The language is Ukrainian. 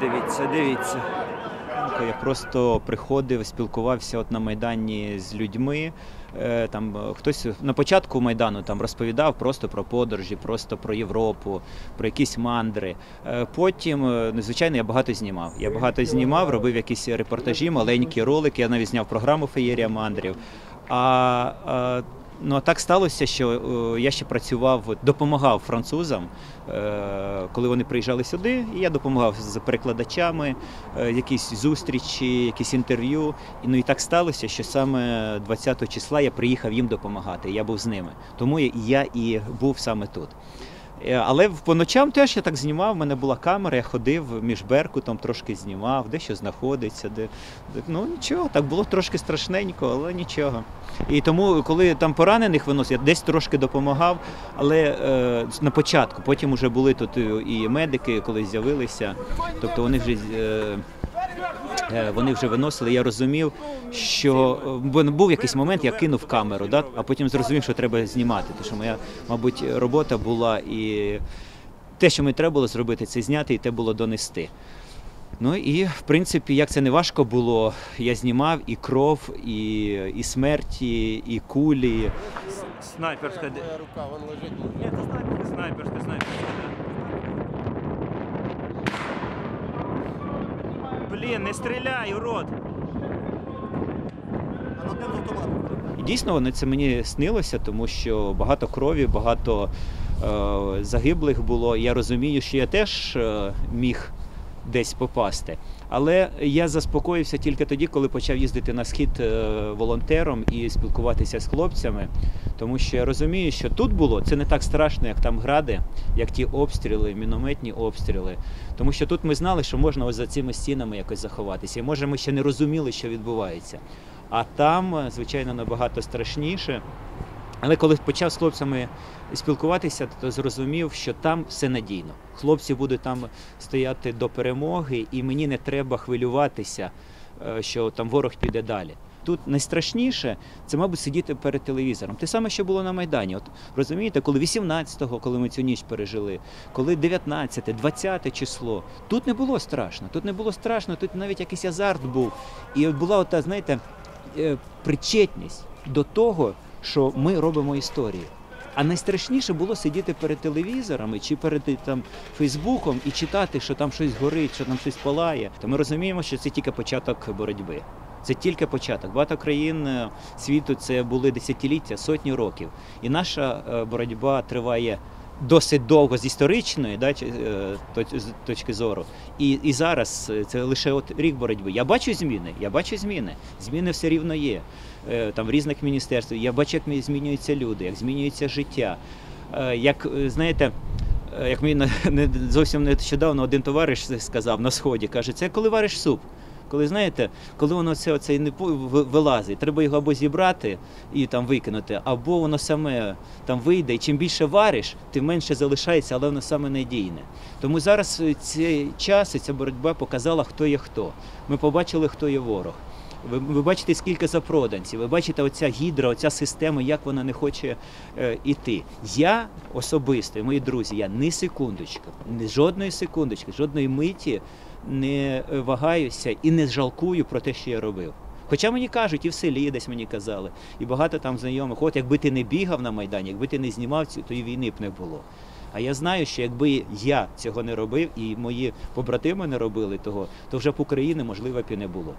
дивіться, дивіться. Я просто приходив, спілкувався от на Майдані з людьми. Е, Там е, хтось на початку Майдану там розповідав просто про подорожі, просто про Європу, про якісь мандри. Е, Потім, ну, звичайно, я багато знімав. Я багато знімав, робив якісь репортажі, маленькі ролики. Я навіть зняв програму Феєрія мандрів. А, а Ну так сталося, що е, я ще працював, допомагав французам, е, коли вони приїжджали сюди, і я допомагав з перекладачами, е, якісь зустрічі, якісь інтерв'ю. Ну і так сталося, що саме 20 числа я приїхав їм допомагати. Я був з ними. Тому я і був саме тут. Е, Але по ночам теж я так знімав. У мене була камера, я ходив між Беркутом, трошки знімав, де що знаходиться, де ну нічого, так було трошки страшненько, але нічого. І тому, коли там поранених виносять, я десь трошки допомагав, але е, на початку, потім вже були тут і і медики, коли з'явилися. Тобто вони вже. Е, Е, Вони вже виносили. Я розумів, що е, бо був якийсь момент, я кинув камеру, да? а потім зрозумів, що треба знімати. Тому що моя, мабуть, робота була і те, що мені треба було зробити, це зняти і те було донести. Ну і в принципі, як це не важко було, я знімав і кров, і, і смерті, і кулі. Снайперська. Твоя рука, вон лежить. Снайперська, снайперська, снайперська. Блін, не стріляй, урод! Дійсно воно це мені снилося, тому що багато крові, багато е, загиблих було. Я розумію, що я теж е, міг десь попасти. Але я заспокоївся тільки тоді, коли почав їздити на схід е, волонтером і спілкуватися з хлопцями. Тому що я розумію, що тут було це не так страшно, як там гради, як ті обстріли, мінометні обстріли. Тому що тут ми знали, що можна ось за цими стінами якось заховатися. І може ми ще не розуміли, що відбувається. А там, е, звичайно, набагато страшніше. Але коли почав з хлопцями спілкуватися, то зрозумів, що там все надійно. Хлопці будуть там стояти до перемоги, і мені не треба хвилюватися, е, що там ворог піде далі. Тут найстрашніше це, мабуть, сидіти перед телевізором. Те саме, що було на Майдані. От розумієте, коли 18-го, коли ми цю ніч пережили, коли 19, 20 число, тут не було страшно. Тут не було страшно, тут навіть якийсь азарт був. І от була ота, знаєте, е, причетність до того, що ми робимо історію. А найстрашніше було сидіти перед телевізорами чи перед там Фейсбуком і читати, що там щось горить, що там щось палає. То ми розуміємо, що це тільки початок боротьби. Це тільки початок. Багато країн е, світу це були десятиліття, сотні років. І наша е, боротьба триває досить довго з історичної да, е, точки зору. І, і зараз е, це лише от рік боротьби. Я бачу зміни, я бачу зміни. Зміни все рівно є. Е, Там в різних міністерствах. Я бачу, як змінюються люди, як змінюється життя. Як знаєте, як мені зовсім нещодавно один товариш сказав на сході, каже, це коли вариш суп. Коли знаєте, коли воно все оце не вилазить, треба його або зібрати і там викинути, або воно саме там вийде. І чим більше вариш, тим менше залишається, але воно саме надійне. Тому зараз е, цей час і ця боротьба показала, хто є хто. Ми побачили, хто є ворог. Ви, ви бачите, скільки запроданців, ви бачите, оця гідра, оця система, як вона не хоче е, іти. Я особисто, і мої друзі, я ні секундочки, ні жодної секундочки, жодної миті не е, вагаюся і не жалкую про те, що я робив. Хоча мені кажуть, і в селі десь мені казали, і багато там знайомих, от якби ти не бігав на Майдані, якби ти не знімав цю, то і війни б не було. А я знаю, що якби я цього не робив і мої побратими не робили того, то вже б України можливо б і не було.